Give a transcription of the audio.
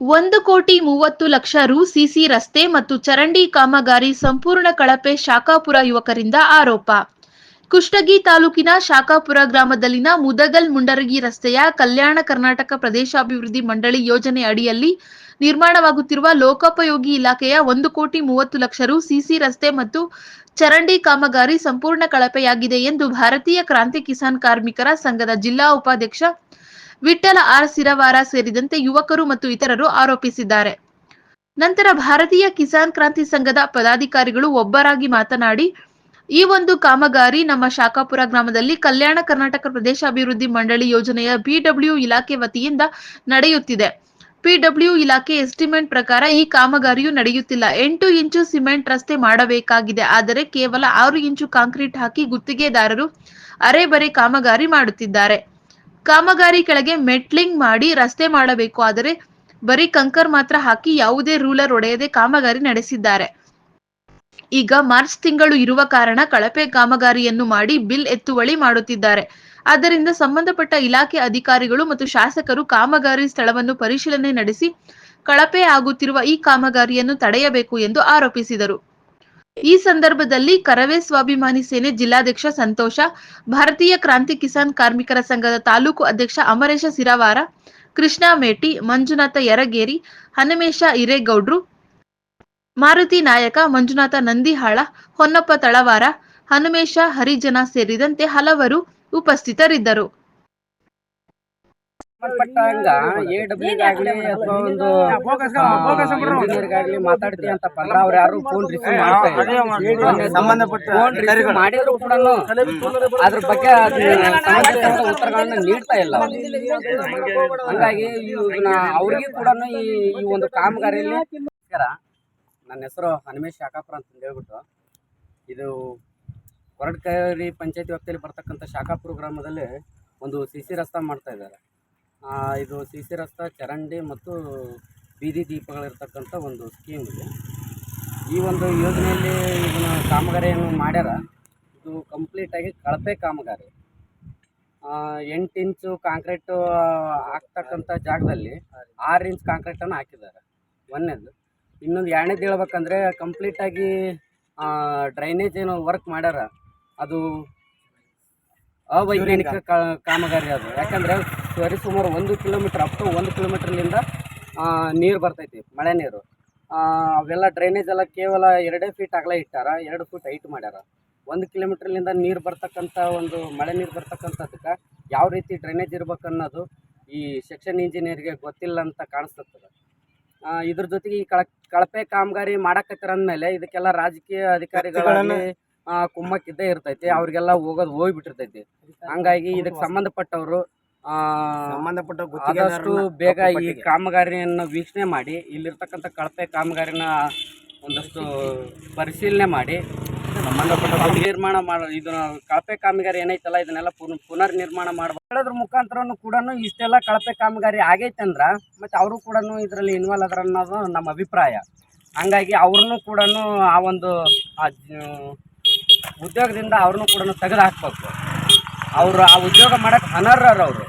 ಒಂದು ಕೋಟಿ ಮೂವತ್ತು ಲಕ್ಷ ರು ಸಿಸಿ ರಸ್ತೆ ಮತ್ತು ಚರಂಡಿ ಕಾಮಗಾರಿ ಸಂಪೂರ್ಣ ಕಳಪೆ ಶಾಖಾಪುರ ಯುವಕರಿಂದ ಆರೋಪ. ಕುಷ್ಟಗಿ ತಾಲೂಕಿನ ಶಾಖಾಪುರ ಗ್ರಾಮದಲ್ಲಿನ ಮುದಗಲ್ ಮುಂಡರಗಿ ರಸ್ತೆಯ ಕಲ್ಯಾಣ ಕರ್ನಾಟಕ ಪ್ರದೇಶಾಭಿವೃದ್ಧಿ ಮಂಡಳಿ ಯೋಜನೆ ಅಡಿಯಲ್ಲಿ ನಿರ್ಮಾಣವಾಗುತ್ತಿರುವ ಲೋಕೋಪಯೋಗಿ ಇಲಾಖೆಯ ಒಂದು ಕೋಟಿ ಮೂವತ್ತು ಲಕ್ಷ ರು ಸಿಸಿ ರಸ್ತೆ ಮತ್ತು ಚರಂಡಿ ಕಾಮಗಾರಿ ಸಂಪೂರ್ಣ ಕಳಪೆಯಾಗಿದೆ ಎಂದು ಭಾರತೀಯ ಕ್ರಾಂತಿ ಕಿಸಾನ್ ಕಾರ್ಮಿಕರ ಸಂಘದ ಜಿಲ್ಲಾ ಉಪಾಧ್ಯಕ್ಷ ವಿಠ್ಠಲ ಆರ್ ಸಿರವಾರ ಸೇರಿದಂತೆ ಯುವಕರು ಮತ್ತು ಇತರರು ಆರೋಪಿಸಿದ್ದಾರೆ. ನಂತರ ಭಾರತೀಯ ಕಿಸಾನ್ ಕ್ರಾಂತಿ ಸಂಘದ ಪದಾಧಿಕಾರಿಗಳು ಒಬ್ಬರಾಗಿ ಮಾತನಾಡಿ, ಈ ಒಂದು ಕಾಮಗಾರಿ ನಮ್ಮ ಶಾಖಾಪುರ ಗ್ರಾಮದಲ್ಲಿ ಕಲ್ಯಾಣ ಕರ್ನಾಟಕ ಪ್ರದೇಶ ಅಭಿವೃದ್ಧಿ ಮಂಡಳಿ ಯೋಜನೆಯ ಬಿಡಬ್ಲ್ಯೂ ಇಲಾಖೆ ವತಿಯಿಂದ ನಡೆಯುತ್ತಿದೆ. ಪಿಡಬ್ಲ್ಯೂ ಇಲಾಖೆ ಎಸ್ಟಿಮೇಟ್ ಪ್ರಕಾರ ಈ ಕಾಮಗಾರಿಯು ನಡೆಯುತ್ತಿಲ್ಲ. ಎಂಟು ಇಂಚು ಸಿಮೆಂಟ್ ರಸ್ತೆ ಮಾಡಬೇಕಾಗಿದೆ. ಆದರೆ ಕೇವಲ ಆರು ಇಂಚು ಕಾಂಕ್ರೀಟ್ ಹಾಕಿ ಗುತ್ತಿಗೆದಾರರು ಅರೆಬರೆ ಕಾಮಗಾರಿ ಮಾಡುತ್ತಿದ್ದಾರೆ. ಕಾಮಗಾರಿ ಕೆಳಗೆ ಮೆಟ್ಲಿಂಗ್ ಮಾಡಿ ರಸ್ತೆ ಮಾಡಬೇಕು. ಆದರೆ ಬರೀ ಕಂಕರ್ ಮಾತ್ರ ಹಾಕಿ ಯಾವುದೇ ರೂಲರ್ ಒಡೆಯದೆ ಕಾಮಗಾರಿ ನಡೆಸಿದ್ದಾರೆ. ಈಗ ಮಾರ್ಚ್ ತಿಂಗಳು ಇರುವ ಕಾರಣ ಕಳಪೆ ಕಾಮಗಾರಿಯನ್ನು ಮಾಡಿ ಬಿಲ್ ಎತ್ತುವಳಿ ಮಾಡುತ್ತಿದ್ದಾರೆ. ಆದ್ದರಿಂದ ಸಂಬಂಧಪಟ್ಟ ಇಲಾಖೆ ಅಧಿಕಾರಿಗಳು ಮತ್ತು ಶಾಸಕರು ಕಾಮಗಾರಿ ಸ್ಥಳವನ್ನು ಪರಿಶೀಲನೆ ನಡೆಸಿ ಕಳಪೆ ಆಗುತ್ತಿರುವ ಈ ಕಾಮಗಾರಿಯನ್ನು ತಡೆಯಬೇಕು ಎಂದು ಆರೋಪಿಸಿದರು. ಈ ಸಂದರ್ಭದಲ್ಲಿ ಕರವೇ ಸ್ವಾಭಿಮಾನಿ ಸೇನೆ ಜಿಲ್ಲಾಧ್ಯಕ್ಷ ಸಂತೋಷ, ಭಾರತೀಯ ಕ್ರಾಂತಿ ಕಿಸಾನ್ ಕಾರ್ಮಿಕರ ಸಂಘದ ತಾಲೂಕು ಅಧ್ಯಕ್ಷ ಅಮರೇಶ ಸಿರವಾರ ಕೃಷ್ಣ ಮೇಟಿ, ಮಂಜುನಾಥ ಯರಗೇರಿ, ಹನುಮೇಶ ಹಿರೇಗೌಡ್ರು, ಮಾರುತಿ ನಾಯಕ ಮಂಜುನಾಥ ನಂದಿಹಾಳ, ಹೊನ್ನಪ್ಪ ತಳವಾರ, ಹನುಮೇಶ ಹರಿಜನ ಸೇರಿದಂತೆ ಹಲವರು ಉಪಸ್ಥಿತರಿದ್ದರು. ಸಂಬಂಧಪಟ್ಟಂಗ ಎ ಡಬ್ಲ್ಯೂಗಾಗ್ಲಿ ಅಥವಾ ಒಂದು ಇಂಜಿನಿಯರ್ಗಾಗ್ಲಿ ಮಾತಾಡ್ತೀವಿ ಅಂತ ಬಂದ್ರ ಅವ್ರು ಯಾರು ಫೋನ್ ರಿಸೀವ್ ಮಾಡ್ತಾರೆ ಇಲ್ಲ. ಸಂಬಂಧಪಟ್ಟ ಫೋನ್ ರಿಸೀವ್ ಮಾಡಿದ್ರು ಕೂಡ ಅದ್ರ ಬಗ್ಗೆ ಸಂಬಂಧಪಟ್ಟ ಉತ್ತರಗಳನ್ನ ನೀಡ್ತಾ ಇಲ್ಲ. ಹಂಗಾಗಿ ಇವ್ನ ಅವ್ರಿಗೆ ಕೂಡ ಈ ಈ ಒಂದು ಕಾಮಗಾರಿಯಲ್ಲಿ ನನ್ನ ಹೆಸರು ಹನುಮೇಶ್ ಶಾಖಾಪುರ ಅಂತ ಹೇಳ್ಬಿಟ್ಟು ಇದು ಕೊರಟಕೇರಿ ಪಂಚಾಯತಿ ವ್ಯಾಪ್ತಿಯಲ್ಲಿ ಬರ್ತಕ್ಕಂಥ ಶಾಖಾಪುರ ಗ್ರಾಮದಲ್ಲಿ ಒಂದು ಸಿ ಸಿ ರಸ್ತೆ ಮಾಡ್ತಾ ಇದ್ದಾರೆ. ಇದು ಸಿ ಸಿ ರಸ್ತೆ ಚರಂಡಿ ಮತ್ತು ಬೀದಿ ದೀಪಗಳಿರ್ತಕ್ಕಂಥ ಒಂದು ಸ್ಕೀಮ್ ಇದೆ. ಈ ಒಂದು ಯೋಜನೆಯಲ್ಲಿ ಇದನ್ನು ಕಾಮಗಾರಿಯನ್ನು ಮಾಡ್ಯಾರ. ಇದು ಕಂಪ್ಲೀಟಾಗಿ ಕಳಪೆ ಕಾಮಗಾರಿ. ಎಂಟು ಇಂಚು ಕಾಂಕ್ರೀಟು ಹಾಕ್ತಕ್ಕಂಥ ಜಾಗದಲ್ಲಿ ಆರು ಇಂಚ್ ಕಾಂಕ್ರೀಟನ್ನು ಹಾಕಿದ್ದಾರೆ. ಒಂದನೇದು. ಇನ್ನೊಂದು ಎರಡನೇದು ಹೇಳ್ಬೇಕಂದ್ರೆ ಕಂಪ್ಲೀಟಾಗಿ ಡ್ರೈನೇಜ್ ಏನು ವರ್ಕ್ ಮಾಡ್ಯಾರ. ಅದು ಅವೈಜ್ಞಾನಿಕ ಕಾಮಗಾರಿ ಅದು. ಯಾಕಂದರೆ ಸರಿ ಸುಮಾರು ಒಂದು ಕಿಲೋಮೀಟ್ರ್ ಅಪ್ ಟು ಒಂದು ಕಿಲೋಮೀಟ್ರ್ಲಿಂದ ನೀರು ಬರ್ತೈತಿ ಮಳೆ ನೀರು. ಅವೆಲ್ಲ ಡ್ರೈನೇಜ್ ಎಲ್ಲ ಕೇವಲ ಎರಡೇ ಫೀಟ್ ಅಗಲ ಇಟ್ಟಾರ ಎರಡು ಫೀಟ್ ಹೈಟ್ ಮಾಡ್ಯಾರ. ಒಂದು ಕಿಲೋಮೀಟ್ರ್ಲಿಂದ ನೀರು ಬರ್ತಕ್ಕಂಥ ಒಂದು ಮಳೆ ನೀರು ಬರ್ತಕ್ಕಂಥದಕ್ಕೆ ಯಾವ ರೀತಿ ಡ್ರೈನೇಜ್ ಇರ್ಬೇಕು ಅನ್ನೋದು ಈ ಸೆಕ್ಷನ್ ಇಂಜಿನಿಯರ್ಗೆ ಗೊತ್ತಿಲ್ಲ ಅಂತ ಕಾಣಿಸ್ತದೆ ಇದ್ರ ಜೊತೆಗೆ ಈ ಕಳ ಕಳಪೆ ಕಾಮಗಾರಿ ಮಾಡಕತ್ತಾರ ಅಂದಮೇಲೆ ಇದಕ್ಕೆಲ್ಲ ರಾಜಕೀಯ ಅಧಿಕಾರಿಗಳಲ್ಲಿ ಕುಮ್ಮಕ್ಕಿದ್ದೇ ಇರ್ತೈತಿ ಅವ್ರಿಗೆಲ್ಲ ಹೋಗೋದು ಹೋಗ್ಬಿಟ್ಟಿರ್ತೈತಿ. ಹಂಗಾಗಿ ಇದಕ್ಕೆ ಸಂಬಂಧಪಟ್ಟವರು ಸಂಬಂಧಪಟ್ಟ ಆದಷ್ಟು ಬೇಗ ಈ ಕಾಮಗಾರಿಯನ್ನು ವೀಕ್ಷಣೆ ಮಾಡಿ ಇಲ್ಲಿರ್ತಕ್ಕಂಥ ಕಳಪೆ ಕಾಮಗಾರಿನ ಒಂದಷ್ಟು ಪರಿಶೀಲನೆ ಮಾಡಿ ಸಂಬಂಧಪಟ್ಟ ನಿರ್ಮಾಣ ಮಾಡ ಇದನ್ನ ಕಳಪೆ ಕಾಮಗಾರಿ ಏನೈತಲ್ಲ ಇದನ್ನೆಲ್ಲ ಪುನರ್ ಪುನರ್ ನಿರ್ಮಾಣ ಮಾಡ್ಬೇಕು ಹೇಳೋದ್ರ ಮುಖಾಂತರನು ಕೂಡ ಇಷ್ಟೆಲ್ಲ ಕಳಪೆ ಕಾಮಗಾರಿ ಆಗೈತೆ ಅಂದ್ರ ಮತ್ತೆ ಅವರು ಕೂಡ ಇದರಲ್ಲಿ ಇನ್ವಾಲ್ವ್ ಅದ್ರ ಅನ್ನೋದು ನಮ್ಮ ಅಭಿಪ್ರಾಯ. ಹಂಗಾಗಿ ಅವ್ರನ್ನೂ ಕೂಡ ಆ ಒಂದು ಉದ್ಯೋಗದಿಂದ ಅವ್ರನ್ನೂ ಕೂಡ ತೆಗೆದು ಹಾಕ್ಬೇಕು. ಅವರು ಆ ಉದ್ಯೋಗ ಮಾಡಕ್ಕೆ ಅನರ್ಹರು ಅವರು